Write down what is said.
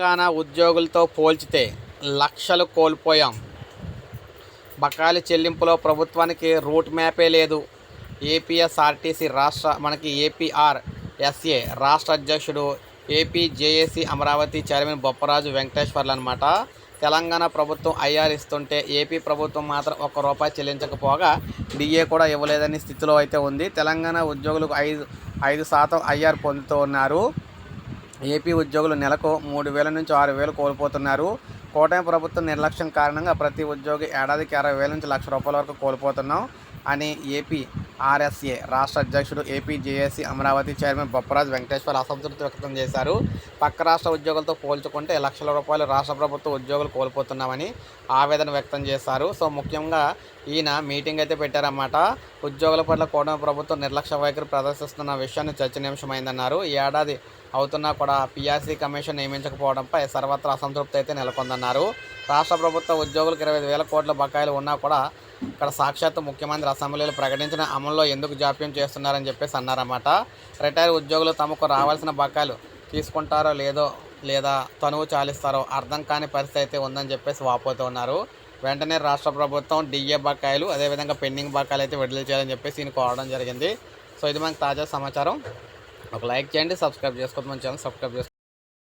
తెలంగాణ ఉద్యోగులతో పోల్చితే లక్షలు కోల్పోయాం. బకాయిల చెల్లింపులో ప్రభుత్వానికి రూట్ మ్యాపే లేదు. ఏపీఎస్ఆర్టీసీ రాష్ట్ర మనకి ఏపీఆర్ ఎస్ఏ రాష్ట్ర అధ్యక్షుడు AP JAC Amaravati chairman Bopparaju Venkateswarlu అనమాట తెలంగాణ ప్రభుత్వం ఐఆర్ ఇస్తుంటే ఏపీ ప్రభుత్వం మాత్రం ఒక్క రూపాయి చెల్లించకపోగా డిఏ కూడా ఇవ్వలేదని స్థితిలో అయితే ఉంది. తెలంగాణ ఉద్యోగులకు ఐదు ఐదు శాతం ఐఆర్ పొందుతూ ఉన్నారు. ఏపీ ఉద్యోగులు నెలకు మూడు వేల నుంచి ఆరు వేలు కోల్పోతున్నారు. కూటమి ప్రభుత్వం నిర్లక్ష్యం కారణంగా ప్రతి ఉద్యోగి ఏడాదికి అరవై వేల నుంచి లక్ష రూపాయల వరకు కోల్పోతున్నాం. అని ఏపీ ఆర్ఎస్ఏ రాష్ట్ర అధ్యక్షుడు ఏపీజేఏసీ అమరావతి చైర్మన్ బొప్పరాజ్ వెంకటేశ్వర్ అసంతృప్తి వ్యక్తం చేశారు. పక్క రాష్ట్ర ఉద్యోగులతో పోల్చుకుంటే లక్షల రూపాయలు రాష్ట్ర ప్రభుత్వ ఉద్యోగులు కోల్పోతున్నామని ఆవేదన వ్యక్తం చేశారు. సో ముఖ్యంగా ఈయన మీటింగ్ అయితే పెట్టారన్నమాట. ఉద్యోగుల పట్ల కూటమి ప్రభుత్వం నిర్లక్ష్య వైఖరి ప్రదర్శిస్తున్న విషయాన్ని చర్చనీయాంశమైందన్నారు. ఈ ఏడాది అవుతున్నా కూడా పిఆర్సీ కమిషన్ నియమించకపోవడంపై సర్వత్రా అసంతృప్తి అయితే నెలకొందన్నారు. రాష్ట్ర ప్రభుత్వ ఉద్యోగులకు ఇరవై వేల కోట్ల బకాయిలు ఉన్నా కూడా ఇక్కడ సాక్షాత్తు ముఖ్యమంత్రి అసెంబ్లీలో ప్రకటించిన అమల్లో ఎందుకు జాప్యం చేస్తున్నారని చెప్పేసి అన్నారన్నమాట. రిటైర్ ఉద్యోగులు తమకు రావాల్సిన బకాయిలు తీసుకుంటారో లేదో లేదా తనువు చాలిస్తారో అర్థం కాని పరిస్థితి అయితే ఉందని చెప్పేసి వాపోతూ ఉన్నారు. వెంటనే రాష్ట్ర ప్రభుత్వం డిఏ బకాయిలు అదేవిధంగా పెండింగ్ బకాయిలు అయితే విడుదల చేయాలని చెప్పేసి ఈయన కోవడం జరిగింది. సో ఇది మనకు తాజా సమాచారం. ఒక లైక్ చేయండి సబ్స్క్రైబ్ చేసుకోవద్దు మన ఛానల్ సబ్స్క్రైబ్ చేసుకోండి.